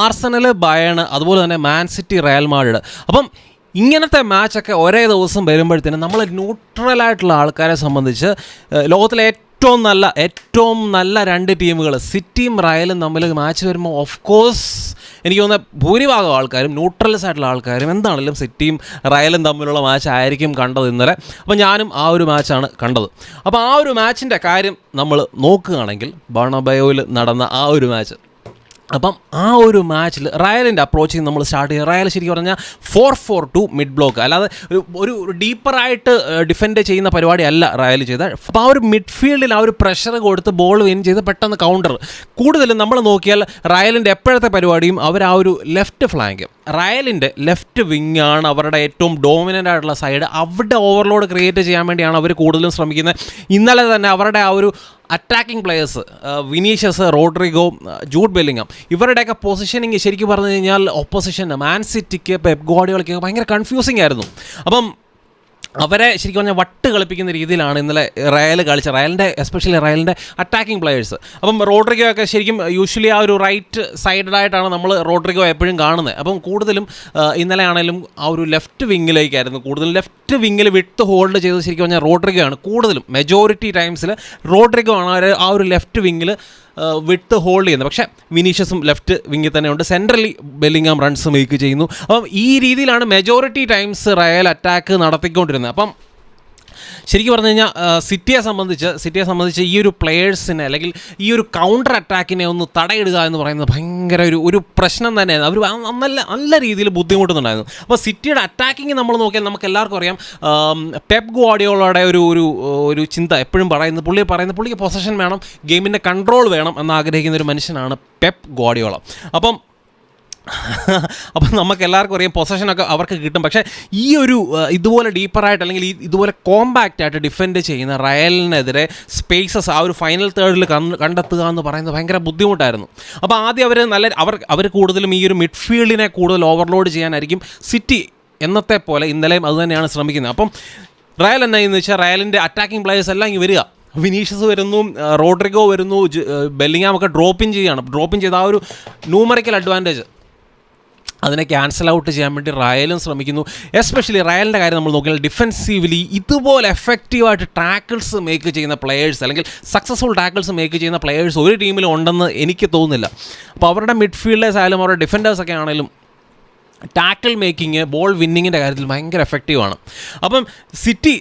Arsenal ബയണ് അതുപോലെ തന്നെ Man City Real Madrid. അപ്പം ഇങ്ങനത്തെ മാച്ചൊക്കെ ഒരേ ദിവസം വരുമ്പോഴത്തേനും നമ്മൾ ന്യൂട്രലായിട്ടുള്ള ആൾക്കാരെ സംബന്ധിച്ച് ലോകത്തിലെ ഏറ്റവും നല്ല ഏറ്റവും നല്ല രണ്ട് ടീമുകൾ സിറ്റിയും റയലും തമ്മിൽ മാച്ച് വരുമ്പോൾ ഓഫ് കോഴ്സ് എനിക്ക് തോന്നുന്ന ഭൂരിഭാഗം ആൾക്കാരും ന്യൂട്രലസ് ആയിട്ടുള്ള ആൾക്കാരും എന്താണെങ്കിലും സിറ്റിയും റയലും തമ്മിലുള്ള മാച്ച് ആയിരിക്കും കണ്ടത് ഇന്നലെ. അപ്പോൾ ഞാനും ആ ഒരു മാച്ചാണ് കണ്ടത്. അപ്പോൾ ആ ഒരു മാച്ചിന്റെ കാര്യം നമ്മൾ നോക്കുകയാണെങ്കിൽ ബണബയോയിൽ നടന്ന ആ ഒരു മാച്ച് അപ്പം ആ ഒരു മാച്ചിൽ റയലിന്റെ അപ്രോച്ചിങ് നമ്മൾ സ്റ്റാർട്ട് ചെയ്യുക റയൽ ശരിക്കും പറഞ്ഞാൽ four four two mid block അല്ലാതെ ഒരു ഒരു ഡീപ്പറായിട്ട് ഡിഫെൻഡ് ചെയ്യുന്ന പരിപാടി അല്ല റയൽ ചെയ്ത. അപ്പോൾ ആ ഒരു മിഡ്ഫീൽഡിൽ ആ ഒരു പ്രഷർ കൊടുത്ത് ബോൾ വിൻ ചെയ്ത് പെട്ടെന്ന് കൗണ്ടർ കൂടുതലും നമ്മൾ നോക്കിയാൽ റയലിന്റെ എപ്പോഴത്തെ പരിപാടിയും അവർ ആ ഒരു ലെഫ്റ്റ് ഫ്ലാങ്ക് റയലിന്റെ ലെഫ്റ്റ് വിങ് ആണ് അവരുടെ ഏറ്റവും ഡോമിനന്റ് ആയിട്ടുള്ള സൈഡ് അവിടെ ഓവർലോഡ് ക്രിയേറ്റ് ചെയ്യാൻ വേണ്ടിയാണ് അവർ കൂടുതലും ശ്രമിക്കുന്നത്. ഇന്നലെ തന്നെ അവരുടെ ആ ഒരു attacking players Vinicius Rodrygo Jude Bellingham ഇവരുടെയൊക്കെ പൊസിഷനിങ് ശരിക്കും പറഞ്ഞു കഴിഞ്ഞാൽ ഓപ്പോസിഷൻ മാൻ സിറ്റിക്ക് പെപ് ഗോഡികൾക്ക് ഭയങ്കര കൺഫ്യൂസിംഗ് ആയിരുന്നു. അപ്പം അവരെ ശരിക്കും പറഞ്ഞാൽ വട്ട് കളിപ്പിക്കുന്ന രീതിയിലാണ് ഇന്നലെ റയൽ കളിച്ച റയലിന്റെ എസ്പെഷ്യലി റയലിന്റെ അറ്റാക്കിംഗ് പ്ലെയേഴ്സ് അപ്പം റോഡ്രിഗോ ഒക്കെ ശരിക്കും യൂഷ്വലി ആ ഒരു റൈറ്റ് സൈഡായിട്ടാണ് നമ്മൾ റോഡ്രിഗോ എപ്പോഴും കാണുന്നത് അപ്പം കൂടുതലും ഇന്നലെ ആണെങ്കിലും ആ ഒരു ലെഫ്റ്റ് വിങ്ങിലേക്കായിരുന്നു കൂടുതലും ലെഫ്റ്റ് വിങ്ങിൽ വിട്ട് ഹോൾഡ് ചെയ്തത് ശരിക്കും പറഞ്ഞാൽ റോഡ്രിഗോ ആണ്. കൂടുതലും മെജോറിറ്റി ടൈംസിൽ റോഡ്രിഗോ ആണ് ആ ഒരു ലെഫ്റ്റ് വിങ്ങിൽ വിട്ട് ഹോൾഡ് ചെയ്യുന്നത്. പക്ഷേ വിനീഷ്യസും ലെഫ്റ്റ് വിങ്ങിൽ തന്നെയുണ്ട്. സെൻട്രലി ബെല്ലിങ്ങാം റൺസ് മേക്ക് ചെയ്യുന്നു. അപ്പം ഈ രീതിയിലാണ് മെജോറിറ്റി ടൈംസ് റയൽ അറ്റാക്ക് നടത്തിക്കൊണ്ടിരുന്നത്. അപ്പം ശരിക്കും പറഞ്ഞു കഴിഞ്ഞാൽ സിറ്റിയെ സംബന്ധിച്ച് സിറ്റിയെ സംബന്ധിച്ച് ഈ ഒരു പ്ലെയേഴ്സിനെ അല്ലെങ്കിൽ ഈ ഒരു കൗണ്ടർ അറ്റാക്കിനെ ഒന്ന് തടയിടുക എന്ന് പറയുന്നത് ഭയങ്കര ഒരു ഒരു പ്രശ്നം തന്നെയായിരുന്നു. അവർ നല്ല നല്ല രീതിയിൽ ബുദ്ധിമുട്ടുന്നുണ്ടായിരുന്നു. അപ്പോൾ സിറ്റിയുടെ അറ്റാക്കിങ് നമ്മൾ നോക്കിയാൽ നമുക്ക് എല്ലാവർക്കും അറിയാം പെപ് ഗുവാഡിയോളയുടെ ഒരു ഒരു ഒരു ചിന്ത എപ്പോഴും പറയുന്നത് പുള്ളി പറയുന്നത് പുള്ളിക്ക് പൊസഷൻ വേണം ഗെയിമിന്റെ കൺട്രോൾ വേണം എന്ന് ആഗ്രഹിക്കുന്ന ഒരു മനുഷ്യനാണ് പെപ് ഗോഡിയോള അപ്പം അപ്പം നമുക്ക് എല്ലാവർക്കും അറിയാം പൊസഷനൊക്കെ അവർക്ക് കിട്ടും. പക്ഷേ ഈ ഒരു ഇതുപോലെ ഡീപ്പറായിട്ട് അല്ലെങ്കിൽ ഈ ഇതുപോലെ കോമ്പാക്റ്റ് ആയിട്ട് ഡിഫെൻഡ് ചെയ്യുന്ന റയലിനെതിരെ സ്പേസസ് ആ ഒരു ഫൈനൽ തേർഡിൽ കണ്ടെത്തുക എന്ന് പറയുന്നത് ഭയങ്കര ബുദ്ധിമുട്ടായിരുന്നു. അപ്പോൾ ആദ്യം അവർ നല്ല അവർ അവർ കൂടുതലും ഈ ഒരു മിഡ്ഫീൽഡിനെ കൂടുതൽ ഓവർലോഡ് ചെയ്യാനായിരിക്കും സിറ്റി എന്നത്തെ പോലെ ഇന്നലെയും അതുതന്നെയാണ് ശ്രമിക്കുന്നത്. അപ്പം റയൽ എന്നായിരുന്നു വെച്ചാൽ റയലിന്റെ അറ്റാക്കിംഗ് പ്ലേയേഴ്സ് എല്ലാം ഇങ്ങനെ വരിക. വിനീഷ്യസ് വരുന്നു റോഡ്രിഗോ വരുന്നു ബെല്ലിങ്ങാമൊക്കെ ഡ്രോപ്പിൻ ചെയ്യുകയാണ്. ഡ്രോപ്പിൻ ചെയ്ത ആ ഒരു ന്യൂമറിക്കൽ അഡ്വാന്റേജ് അതിനെ ക്യാൻസൽ ഔട്ട് ചെയ്യാൻ വേണ്ടി റയലും ശ്രമിക്കുന്നു. എസ്പെഷ്യലി റയലിന്റെ കാര്യം നമ്മൾ നോക്കിയാൽ ഡിഫെൻസീവ്ലി ഇതുപോലെ എഫക്റ്റീവായിട്ട് ടാക്കിൾസ് മേക്ക് ചെയ്യുന്ന പ്ലെയേഴ്സ് അല്ലെങ്കിൽ സക്സസ്ഫുൾ ടാക്കിൾസ് മേക്ക് ചെയ്യുന്ന പ്ലെയേഴ്സ് ഒരു ടീമിലും ഉണ്ടെന്ന് എനിക്ക് തോന്നുന്നില്ല. അപ്പോൾ അവരുടെ മിഡ്ഫീൽഡേഴ്സ് ആയാലും അവരുടെ ഡിഫൻഡേഴ്സൊക്കെ ആണെങ്കിലും ടാക്കിൾ മേക്കിങ് ബോൾ വിന്നിങ്ങിന്റെ കാര്യത്തിൽ ഭയങ്കര എഫക്റ്റീവാണ് അപ്പം സിറ്റി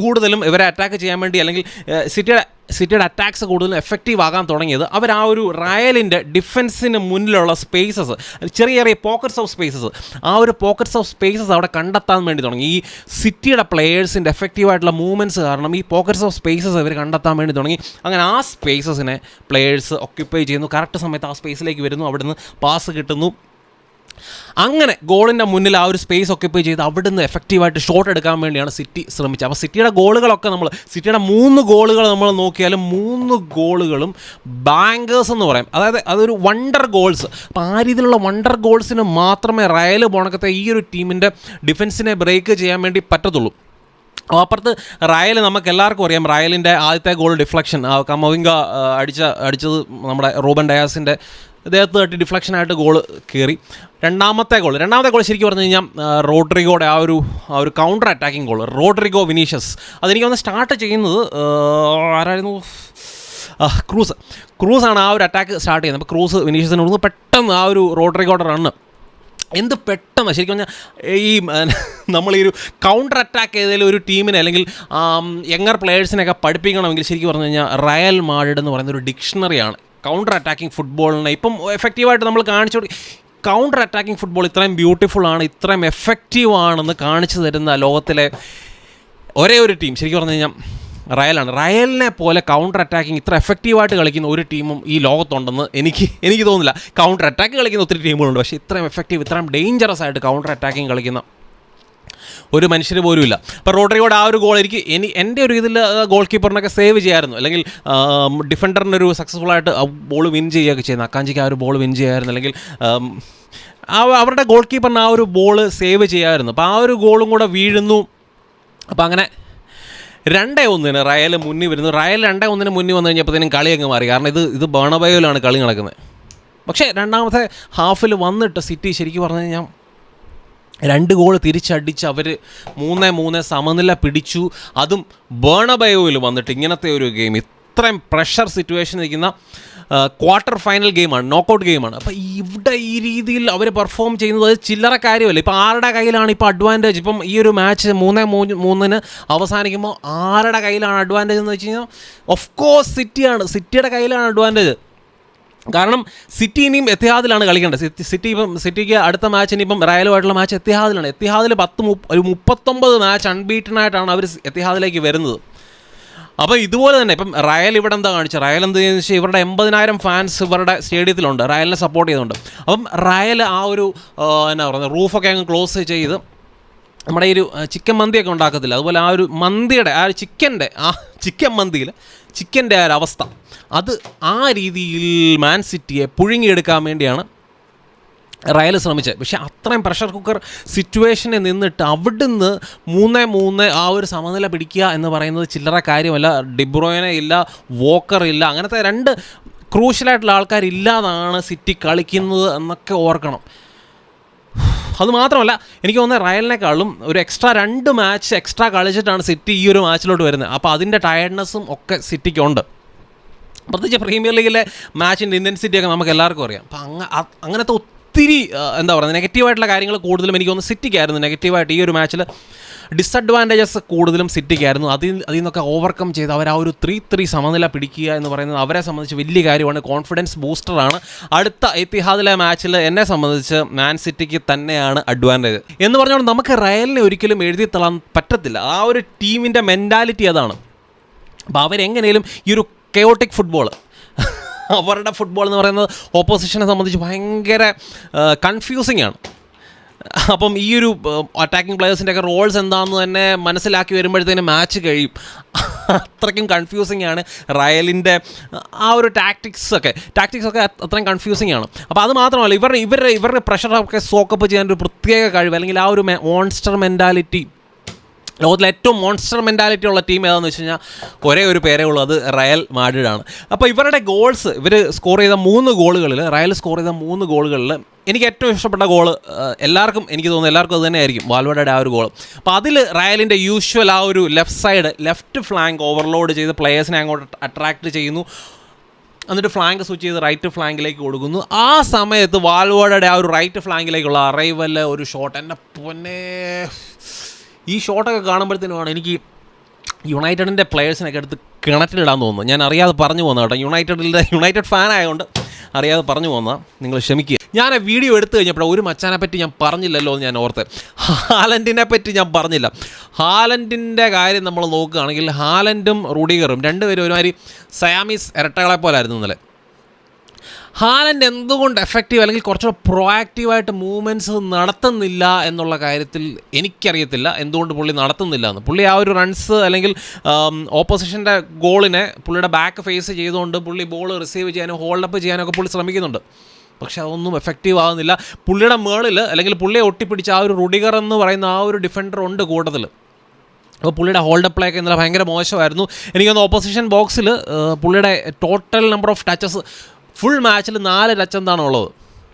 കൂടുതലും ഇവരെ അറ്റാക്ക് ചെയ്യാൻ വേണ്ടി അല്ലെങ്കിൽ സിറ്റിയുടെ സിറ്റിയുടെ അറ്റാക്സ് കൂടുതൽ എഫക്റ്റീവ് ആകാൻ തുടങ്ങിയത് അവർ ആ ഒരു റയലിന്റെ ഡിഫൻസിന് മുന്നിലുള്ള സ്പേസസ് ചെറിയ ചെറിയ പോക്കറ്റ്സ് ഓഫ് സ്പേസസ് ആ ഒരു പോക്കറ്റ്സ് ഓഫ് സ്പേസസ് അവിടെ കണ്ടെത്താൻ വേണ്ടി തുടങ്ങി. ഈ സിറ്റിയുടെ പ്ലെയേഴ്സിന്റെ എഫക്റ്റീവായിട്ടുള്ള മൂവ്മെന്റ്സ് കാരണം ഈ പോക്കറ്റ്സ് ഓഫ് സ്പേസസ് അവർ കണ്ടെത്താൻ വേണ്ടി തുടങ്ങി. അങ്ങനെ ആ സ്പേസസിനെ പ്ലെയേഴ്സ് ഒക്യുപ്പൈ ചെയ്യുന്നു. കറക്റ്റ് സമയത്ത് ആ സ്പേസിലേക്ക് വരുന്നു. അവിടുന്ന് പാസ് കിട്ടുന്നു. അങ്ങനെ ഗോളിന്റെ മുന്നിൽ ആ ഒരു സ്പേസ് ഒക്യുപ്പൈ ചെയ്ത് അവിടുന്ന് എഫക്റ്റീവായിട്ട് ഷോട്ട് എടുക്കാൻ വേണ്ടിയാണ് സിറ്റി ശ്രമിച്ചത്. അപ്പോൾ സിറ്റിയുടെ ഗോളുകളൊക്കെ നമ്മൾ സിറ്റിയുടെ മൂന്ന് ഗോളുകൾ നമ്മൾ നോക്കിയാലും മൂന്ന് ഗോളുകളും ബാങ്കേഴ്സ് എന്ന് പറയും. അതായത് അതൊരു വണ്ടർ ഗോൾസ് അപ്പോൾ ആ രീതിയിലുള്ള വണ്ടർ ഗോൾസിന് മാത്രമേ റയൽ പോണക്കത്തെ ഈ ഒരു ടീമിന്റെ ഡിഫൻസിനെ ബ്രേക്ക് ചെയ്യാൻ വേണ്ടി പറ്റത്തുള്ളൂ. അപ്പുറത്ത് റയൽ നമുക്ക് എല്ലാവർക്കും അറിയാം. റയലിന്റെ ആദ്യത്തെ ഗോൾ ഡിഫ്ലക്ഷൻ കമോവിംഗ അടിച്ച അടിച്ചത് നമ്മുടെ റൂബൻ ഡയാസിന്റെ ഇദ്ദേഹത്ത് തട്ടി ഡിഫ്ലക്ഷനായിട്ട് ഗോൾ കയറി രണ്ടാമത്തെ ഗോൾ രണ്ടാമത്തെ ഗോൾ ശരിക്കും പറഞ്ഞു കഴിഞ്ഞാൽ റോഡ്രിഗോയുടെ ആ ഒരു ആ ഒരു counter attacking goal Rodrygo Vinicius. അതെനിക്ക് വന്ന് സ്റ്റാർട്ട് ചെയ്യുന്നത് ആരായിരുന്നു? ക്രൂസ്. ക്രൂസാണ് ആ ഒരു അറ്റാക്ക് സ്റ്റാർട്ട് ചെയ്യുന്നത്. അപ്പോൾ ക്രൂസ് വിനീഷ്യസിന് കൊടുത്ത് പെട്ടെന്ന് ആ ഒരു റോഡ്രിഗോയുടെ റണ്ണ് എന്ത് പെട്ടെന്ന്? ശരിക്കും പറഞ്ഞാൽ ഈ നമ്മൾ ഈ ഒരു കൗണ്ടർ അറ്റാക്ക് ചെയ്തതിൽ ഒരു ടീമിനെ അല്ലെങ്കിൽ യങ്ങർ പ്ലെയേഴ്സിനെയൊക്കെ പഠിപ്പിക്കണമെങ്കിൽ ശരിക്കും പറഞ്ഞു കഴിഞ്ഞാൽ റയൽ മാഡിഡ് എന്ന് പറയുന്ന ഒരു ഡിക്ഷണറിയാണ് കൗണ്ടർ അറ്റാക്കിംഗ് ഫുട്ബോളിനെ ഇപ്പം എഫക്റ്റീവായിട്ട് നമ്മൾ കാണിച്ചു കൗണ്ടർ അറ്റാക്കിംഗ് ഫുട്ബോൾ ഇത്രയും ബ്യൂട്ടിഫുൾ ആണ് ഇത്രയും എഫക്റ്റീവ് ആണെന്ന് കാണിച്ചു തരുന്ന ലോകത്തിലെ ഒരേ ഒരു ടീം ശരിക്കും പറഞ്ഞു കഴിഞ്ഞാൽ റയലാണ്. റയലിനെ പോലെ കൗണ്ടർ അറ്റാക്കിംഗ് ഇത്ര എഫക്റ്റീവായിട്ട് കളിക്കുന്ന ഒരു ടീമും ഈ ലോകത്തുണ്ടെന്ന് എനിക്ക് എനിക്ക് തോന്നുന്നില്ല. കൗണ്ടർ അറ്റാക്ക് കളിക്കുന്ന ഒത്തിരി ടീമുകളുണ്ട് പക്ഷേ ഇത്രയും എഫക്റ്റീവ് ഇത്രയും ഡേഞ്ചറസ് ആയിട്ട് കൗണ്ടർ അറ്റാക്കിംഗ് കളിക്കുന്ന ഒരു മനുഷ്യർ പോലും ഇല്ല. അപ്പോൾ റോഡറിയോട് ആ ഒരു ഗോൾ എനിക്ക് ഇനി എന്റെ ഒരു ഇതിൽ ഗോൾ കീപ്പറിനൊക്കെ സേവ് ചെയ്യായിരുന്നു. അല്ലെങ്കിൽ ഡിഫൻഡറിനൊരു സക്സസ്ഫുൾ ആയിട്ട് ബോൾ വിൻ ചെയ്യുകയൊക്കെ ചെയ്യുന്നു. അക്കാഞ്ചിക്ക് ആ ഒരു ബോൾ വിൻ ചെയ്യായിരുന്നു. അല്ലെങ്കിൽ അവരുടെ ഗോൾ കീപ്പറിന് ആ ഒരു ബോൾ സേവ് ചെയ്യാമായിരുന്നു അപ്പോൾ ആ ഒരു ഗോളും കൂടെ വീഴുന്നു. അപ്പോൾ അങ്ങനെ രണ്ടേ ഒന്നിന് റയൽ മുന്നിൽ വരുന്നു. റയൽ രണ്ടേ ഒന്നിന് മുന്നിൽ വന്നു കഴിഞ്ഞപ്പോഴത്തേനും കളി അങ്ങ് മാറി. കാരണം ഇത് ഇത് ബേണബയോയിലാണ് കളി നടക്കുന്നത്. പക്ഷേ രണ്ടാമത്തെ ഹാഫിൽ വന്നിട്ട് സിറ്റി ശരിക്കും പറഞ്ഞു കഴിഞ്ഞാൽ രണ്ട് ഗോൾ തിരിച്ചടിച്ച് അവർ മൂന്ന് മൂന്ന് സമനില പിടിച്ചു. അതും ബേണബയോയിൽ വന്നിട്ട് ഇങ്ങനത്തെ ഒരു ഗെയിം ഇത്രയും പ്രഷർ സിറ്റുവേഷൻ നിൽക്കുന്ന ക്വാർട്ടർ ഫൈനൽ ഗെയിമാണ് നോക്കൗട്ട് ഗെയിമാണ് അപ്പോൾ ഇവിടെ ഈ രീതിയിൽ അവർ പെർഫോം ചെയ്യുന്നത് ചില്ലറ കാര്യമല്ല. ഇപ്പോൾ ആരുടെ കയ്യിലാണ് ഇപ്പോൾ അഡ്വാന്റേജ് ഇപ്പം ഈ ഒരു മാച്ച് മൂന്ന് മൂന്ന് മൂന്നിന് അവസാനിക്കുമ്പോൾ ആരുടെ കയ്യിലാണ് അഡ്വാന്റേജ് എന്ന് വെച്ച് കഴിഞ്ഞാൽ ഓഫ് കോഴ്സ് സിറ്റിയാണ് സിറ്റിയുടെ കയ്യിലാണ് അഡ്വാന്റേജ് കാരണം സിറ്റി ഇനിയും എത്തിഹാദിലാണ് കളിക്കേണ്ടത്. സിറ്റി ഇപ്പം സിറ്റിക്ക് അടുത്ത മാച്ച് ഇനിയിപ്പം റയലുമായിട്ടുള്ള മാച്ച് എത്തിഹാദിലാണ്. എത്തിഹാദിൽ പത്ത് ഒരു മുപ്പത്തൊമ്പത് മാച്ച് അൺബീറ്റനായിട്ടാണ് അവർ എത്തിഹാദിലേക്ക് വരുന്നത്. അപ്പോൾ ഇതുപോലെ തന്നെ ഇപ്പം റയൽ ഇവിടെ എന്താ കാണിച്ചത്? റയൽ എന്ത് ചെയ്യുന്നത് വെച്ചാൽ ഇവരുടെ എൺപതിനായിരം ഫാൻസ് ഇവരുടെ സ്റ്റേഡിയത്തിലുണ്ട്. റയലിനെ സപ്പോർട്ട് ചെയ്യുന്നുണ്ട്. അപ്പം റയൽ ആ ഒരു എന്നാ പറയുന്നത് റൂഫൊക്കെ അങ്ങ് ക്ലോസ് ചെയ്ത് നമ്മുടെ ഈ ഒരു ചിക്കൻ മന്തിയൊക്കെ ഉണ്ടാക്കത്തില്ല. അതുപോലെ ആ ഒരു മന്തിയുടെ ആ ഒരു ചിക്കന്റെ ആ ചിക്കൻ മന്തിയിൽ ചിക്കന്റെ ആ ഒരവസ്ഥ. അത് ആ രീതിയിൽ മാൻ സിറ്റിയെ പുഴുങ്ങിയെടുക്കാൻ വേണ്ടിയാണ് റയൽ ശ്രമിച്ചത്. പക്ഷേ അത്രയും പ്രഷർ കുക്കർ സിറ്റുവേഷനിൽ നിന്നിട്ട് അവിടുന്ന് മൂന്ന് മൂന്ന് ആ ഒരു സമനില പിടിക്കുക എന്ന് പറയുന്നത് ചില്ലറ കാര്യമല്ല. ഡിബ്രോയനെ ഇല്ല വോക്കർ ഇല്ല അങ്ങനത്തെ രണ്ട് ക്രൂഷ്യലായിട്ടുള്ള ആൾക്കാരില്ലാതാണ് സിറ്റി കളിക്കുന്നത് എന്നൊക്കെ ഓർക്കണം. അത് മാത്രമല്ല എനിക്ക് തോന്നുന്നത് റയലിനേക്കാളും ഒരു എക്സ്ട്രാ രണ്ട് മാച്ച് എക്സ്ട്രാ കളിച്ചിട്ടാണ് സിറ്റി ഈ ഒരു മാച്ചിലോട്ട് വരുന്നത്. അപ്പോൾ അതിന്റെ ടയർഡ്നെസ്സും ഒക്കെ സിറ്റിക്കുണ്ട്. പ്രത്യേകിച്ച് പ്രീമിയർ ലീഗിലെ മാച്ചിന്റെ ഇന്റൻസിറ്റി ഒക്കെ നമുക്ക് എല്ലാവർക്കും അറിയാം. അപ്പം അങ്ങ അങ്ങനത്തെ ഒത്തിരി എന്താ പറയുക നെഗറ്റീവായിട്ടുള്ള കാര്യങ്ങൾ കൂടുതലും എനിക്ക് തോന്നുന്നു സിറ്റിക്കായിരുന്നു നെഗറ്റീവായിട്ട് ഈ ഒരു മാച്ചിൽ ഡിസഡ്വാന്റേജസ് കൂടുതലും സിറ്റിക്കായിരുന്നു. അതിൽ അതിൽ നിന്നൊക്കെ ഓവർകം ചെയ്ത് അവർ ആ ഒരു ത്രീ ത്രീ സമനില പിടിക്കുക എന്ന് പറയുന്നത് അവരെ സംബന്ധിച്ച് വലിയ കാര്യമാണ്. കോൺഫിഡൻസ് ബൂസ്റ്ററാണ് അടുത്ത എത്തിഹാദിലെ മാച്ചിൽ എന്നെ സംബന്ധിച്ച് മാൻ സിറ്റിക്ക് തന്നെയാണ് അഡ്വാന്റേജ് എന്ന് പറഞ്ഞുകൊണ്ട് നമുക്ക് റയലിനെ ഒരിക്കലും എഴുതി തള്ളാൻ പറ്റത്തില്ല. ആ ഒരു ടീമിന്റെ മെന്റാലിറ്റി അതാണ്. അപ്പോൾ അവരെങ്ങനെയും ഈ ഒരു കയോട്ടിക് ഫുട്ബോൾ അവരുടെ ഫുട്ബോൾ എന്ന് പറയുന്നത് ഓപ്പോസിഷനെ സംബന്ധിച്ച് ഭയങ്കര കൺഫ്യൂസിംഗ് ആണ്. അപ്പം ഈ ഒരു അറ്റാക്കിംഗ് പ്ലെയേഴ്സിന്റെ ഒക്കെ റോൾസ് എന്താണെന്ന് തന്നെ മനസ്സിലാക്കി വരുമ്പോഴത്തേനും മാച്ച് കഴിയും. അത്രയ്ക്കും കൺഫ്യൂസിംഗ് ആണ് റയലിന്റെ ആ ഒരു ടാക്ടിക്സ് ഒക്കെ. ടാക്ടിക്സ് ഒക്കെ അത് അത്രയും കൺഫ്യൂസിങ് ആണ്. അപ്പോൾ അത് മാത്രമല്ല ഇവരുടെ ഇവരുടെ ഇവരുടെ പ്രഷറൊക്കെ സോക്കപ്പ് ചെയ്യാൻ ഒരു പ്രത്യേക കഴിവ് അല്ലെങ്കിൽ ആ ഒരു മോൺസ്റ്റർ മെന്റാലിറ്റി ലോകത്തിലെ ഏറ്റവും മോൺസ്റ്റർ മെന്റാലിറ്റി ഉള്ള ടീം ഏതാണെന്ന് വെച്ച് കഴിഞ്ഞാൽ ഒരേ ഒരു പേരേ ഉള്ളൂ അത് റയൽ മാഡ്രിഡാണ്. അപ്പോൾ ഇവരുടെ ഗോൾസ് ഇവർ സ്കോർ ചെയ്ത മൂന്ന് ഗോളുകളിൽ റയൽ സ്കോർ ചെയ്ത മൂന്ന് ഗോളുകളിൽ എനിക്ക് ഏറ്റവും ഇഷ്ടപ്പെട്ട ഗോൾ എല്ലാവർക്കും എനിക്ക് തോന്നുന്നു എല്ലാവർക്കും അത് തന്നെയായിരിക്കും വാൽവഡയുടെ ആ ഒരു ഗോൾ അപ്പോൾ അതിൽ റയലിന്റെ യൂഷ്വൽ ആ ഒരു left side left flank overload ചെയ്ത് പ്ലെയേഴ്സിനെ അങ്ങോട്ട് അട്രാക്റ്റ് ചെയ്യുന്നു. എന്നിട്ട് ഫ്ലാങ്ക് സ്വിച്ച് ചെയ്ത് റൈറ്റ് ഫ്ലാങ്കിലേക്ക് കൊടുക്കുന്നു. ആ സമയത്ത് വാൽവേഡയുടെ ആ ഒരു റൈറ്റ് ഫ്ലാങ്കിലേക്കുള്ള അറൈവൽ ഒരു ഷോട്ട് എന്റെ പൊന്നെ. ഈ ഷോട്ടൊക്കെ കാണുമ്പോഴത്തേനുമാണ് എനിക്ക് യുണൈറ്റഡിന്റെ പ്ലെയേഴ്സിനൊക്കെ എടുത്ത് കിണറ്റിലിടാൻ തോന്നുന്നു. ഞാൻ അറിയാതെ പറഞ്ഞു പോകുന്ന കേട്ടോ. യുണൈറ്റഡിന്റെ യുണൈറ്റഡ് ഫാൻ ആയതുകൊണ്ട് അറിയാതെ പറഞ്ഞു പോന്നാ നിങ്ങൾ ക്ഷമിക്കുക. ഞാൻ ആ വീഡിയോ എടുത്തു കഴിഞ്ഞപ്പോൾ ഒരു മച്ചാനെ പറ്റി ഞാൻ പറഞ്ഞില്ലല്ലോ എന്ന് ഞാൻ ഓർത്ത്. ഹാലൻഡിനെ പറ്റി ഞാൻ പറഞ്ഞില്ല. ഹാലൻഡിന്റെ കാര്യം നമ്മൾ നോക്കുകയാണെങ്കിൽ ഹാലൻഡും റുഡിഗറും രണ്ടുപേരും ഒരുമാതിരി സയാമീസ് ഇരട്ടകളെ പോലായിരുന്നു ഇന്നലെ. ഹാലൻഡ് എന്തുകൊണ്ട് എഫക്റ്റീവ് അല്ലെങ്കിൽ കുറച്ചുകൂടെ പ്രൊയാക്റ്റീവായിട്ട് മൂവ്മെന്റ്സ് നടത്തുന്നില്ല എന്നുള്ള കാര്യത്തിൽ എനിക്കറിയത്തില്ല. എന്തുകൊണ്ട് പുള്ളി നടത്തുന്നില്ല എന്ന്. പുള്ളി ആ ഒരു റൺസ് അല്ലെങ്കിൽ ഓപ്പോസിഷന്റെ ഗോളിനെ പുള്ളിയുടെ ബാക്ക് ഫേസ് ചെയ്തുകൊണ്ട് പുള്ളി ബോൾ റിസീവ് ചെയ്യാനും ഹോൾഡപ്പ് ചെയ്യാനും ഒക്കെ പുള്ളി ശ്രമിക്കുന്നുണ്ട്. പക്ഷെ അതൊന്നും എഫക്റ്റീവ് ആകുന്നില്ല പുള്ളിയുടെ മേളിൽ അല്ലെങ്കിൽ പുള്ളിയെ ഒട്ടിപ്പിടിച്ച ആ ഒരു റുഡിഗർ എന്ന് പറയുന്ന ആ ഒരു ഡിഫൻഡർ ഉണ്ട് കൂട്ടത്തിൽ അപ്പോൾ പുള്ളിയുടെ ഹോൾഡ് പ്ലേ ഒക്കെ ഇന്നലെ ഭയങ്കര മോശമായിരുന്നു. എനിക്കൊന്ന് ഓപ്പോസിഷൻ ബോക്സിൽ പുള്ളിയുടെ total number of touches full മാച്ചിൽ നാല് ടച്ച് എന്താണ് ഉള്ളത്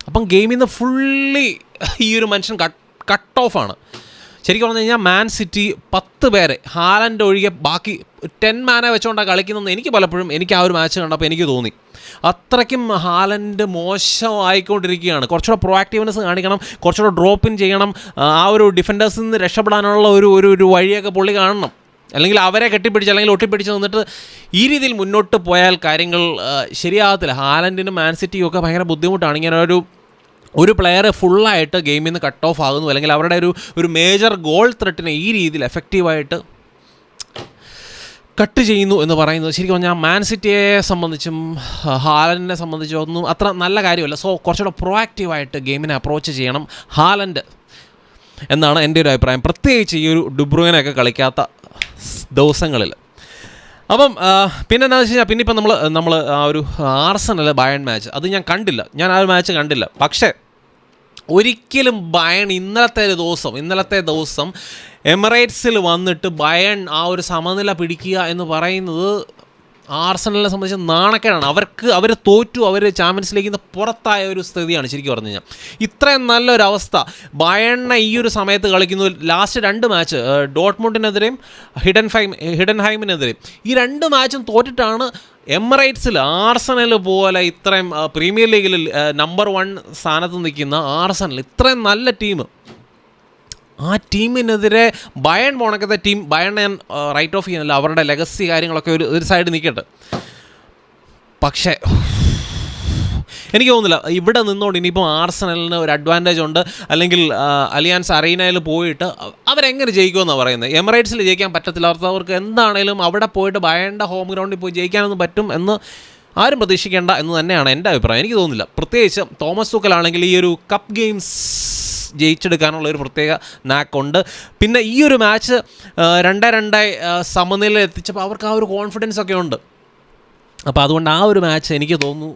അപ്പം ഗെയിമിൽ നിന്ന് ഫുള്ളി ഈ ഒരു മനുഷ്യൻ കട്ട് കട്ട് ആണ്. ശരിക്കും പറഞ്ഞു കഴിഞ്ഞാൽ മാൻ സിറ്റി പത്ത് പേരെ ഹാലൻഡ് ഒഴികെ ബാക്കി ടെൻ മാനെ വെച്ചുകൊണ്ടാണ് കളിക്കുന്നതെന്ന് എനിക്ക് പലപ്പോഴും എനിക്ക് ആ ഒരു മാച്ച് കണ്ടപ്പോൾ എനിക്ക് തോന്നി. അത്രയ്ക്കും ഹാലൻഡ് മോശമായിക്കൊണ്ടിരിക്കുകയാണ്. കുറച്ചുകൂടെ പ്രൊആക്റ്റീവ്നെസ് കാണിക്കണം കുറച്ചുകൂടെ ഡ്രോപ്പ് ഇൻ ചെയ്യണം ആ ഒരു ഡിഫൻഡേഴ്സിൽ നിന്ന് രക്ഷപ്പെടാനുള്ള ഒരു ഒരു വഴിയൊക്കെ പുള്ളി കാണണം. അല്ലെങ്കിൽ അവരെ കെട്ടിപ്പിടിച്ച് അല്ലെങ്കിൽ ഒട്ടിപ്പിടിച്ച് നിന്നിട്ട് ഈ രീതിയിൽ മുന്നോട്ട് പോയാൽ കാര്യങ്ങൾ ശരിയാകത്തില്ല. ഹാലൻഡിനും മാൻ സിറ്റിയും ഒക്കെ ഭയങ്കര ബുദ്ധിമുട്ടാണ്. ഇങ്ങനെ ഒരു ഒരു പ്ലെയർ ഫുള്ളായിട്ട് ഗെയിമിൽ നിന്ന് കട്ട് ഓഫ് ആകുന്നു. അല്ലെങ്കിൽ അവരുടെ ഒരു ഒരു മേജർ ഗോൾ ത്രെട്ടിനെ ഈ രീതിയിൽ എഫക്റ്റീവായിട്ട് കട്ട് ചെയ്യുന്നു എന്ന് പറയുന്നത്. ശരിക്കും പറഞ്ഞാൽ മാൻ സിറ്റിയെ സംബന്ധിച്ചും ഹാലൻഡിനെ സംബന്ധിച്ചും ഒന്നും അത്ര നല്ല കാര്യമല്ല. സോ കുറച്ചുകൂടെ പ്രോആക്റ്റീവായിട്ട് ഗെയിമിനെ അപ്രോച്ച് ചെയ്യണം ഹാലൻഡ് എന്നാണ് എന്റെ ഒരു അഭിപ്രായം. പ്രത്യേകിച്ച് ഈ ഒരു ഡുബ്രുവിനൊക്കെ കളിക്കാത്ത ദിവസങ്ങളിൽ. അപ്പം പിന്നെ എന്താണെന്ന് വെച്ച് കഴിഞ്ഞാൽ പിന്നെ ഇപ്പം നമ്മൾ നമ്മൾ ആ ഒരു ആർസണൽ ബയൺ മാച്ച്. അത് ഞാൻ കണ്ടില്ല. ഞാൻ ആ ഒരു മാച്ച് കണ്ടില്ല. പക്ഷേ ഒരിക്കലും ബയൺ ഇന്നലത്തെ ഒരു ദിവസം ഇന്നലത്തെ ദിവസം എമിറേറ്റ്സിൽ വന്നിട്ട് ബയൺ ആ ഒരു സമനില പിടിക്കുക എന്ന് പറയുന്നത് ആർസണലിനെ സംബന്ധിച്ച് നാണക്കേടാണ്. അവർക്ക് അവർ തോറ്റു അവർ ചാമ്പ്യൻസ് ലീഗിൽ നിന്ന് പുറത്തായ ഒരു സ്ഥിതിയാണ് ശരിക്കും പറഞ്ഞു കഴിഞ്ഞാൽ. ഇത്രയും നല്ലൊരു അവസ്ഥ ബയണ്ണ ഈ ഒരു സമയത്ത് കളിക്കുന്നു. ലാസ്റ്റ് രണ്ട് മാച്ച് ഡോട്ട്മുണ്ടിനെതിരെയും ഹിഡൻ ഫൈം ഹിഡൻ ഹൈമിനെതിരെയും ഈ രണ്ട് മാച്ചും തോറ്റിട്ടാണ് എമറൈറ്റ്സിൽ ആർസണൽ പോലെ ഇത്രയും പ്രീമിയർ ലീഗിൽ നമ്പർ വൺ സ്ഥാനത്ത് നിൽക്കുന്ന ആർസണൽ. ഇത്രയും നല്ല ടീം. ആ ടീമിനെതിരെ ബയൺ മോണക്കത്തെ ടീം ബയൺ ഞാൻ റൈറ്റ് ഓഫ് ചെയ്യുന്നില്ല. അവരുടെ ലെഗസി കാര്യങ്ങളൊക്കെ ഒരു ഒരു സൈഡ് നിൽക്കട്ടെ. പക്ഷേ എനിക്ക് തോന്നുന്നില്ല. ഇവിടെ നിന്നുകൊണ്ട് ഇനിയിപ്പോൾ ആർസണലിന് ഒരു അഡ്വാന്റേജ് ഉണ്ട്. അല്ലെങ്കിൽ അലിയാൻസ് അറീനയിൽ പോയിട്ട് അവരെങ്ങനെ ജയിക്കുമെന്നാണ് പറയുന്നത്? എമിറേറ്റ്സിൽ ജയിക്കാൻ പറ്റത്തില്ല. അവർക്ക് അവർക്ക് എന്താണേലും അവിടെ പോയിട്ട് ബയണ്ട ഹോം ഗ്രൗണ്ടിൽ പോയി ജയിക്കാനൊന്നും പറ്റും എന്ന് ആരും പ്രതീക്ഷിക്കേണ്ട എന്ന് തന്നെയാണ് എന്റെ അഭിപ്രായം. എനിക്ക് തോന്നുന്നില്ല. പ്രത്യേകിച്ച് തോമസ് തുക്കലാണെങ്കിൽ ഈ ഒരു കപ്പ് ഗെയിംസ് ജയിച്ചെടുക്കാനുള്ള ഒരു പ്രത്യേക നാക്കുണ്ട് പിന്നെ ഈ ഒരു മാച്ച് രണ്ടേ രണ്ടായി സമനില എത്തിച്ചപ്പോൾ അവർക്ക് ആ ഒരു കോൺഫിഡൻസ് ഒക്കെ ഉണ്ട്. അപ്പോൾ അതുകൊണ്ട് ആ ഒരു മാച്ച് എനിക്ക് തോന്നുന്നു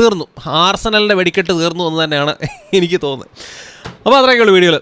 തീർന്നു. ആർസണലിന്റെ വെടിക്കെട്ട് തീർന്നു എന്ന് തന്നെയാണ് എനിക്ക് തോന്നുന്നത്. അപ്പോൾ അത്രയൊക്കെയുള്ളൂ വീഡിയോയിൽ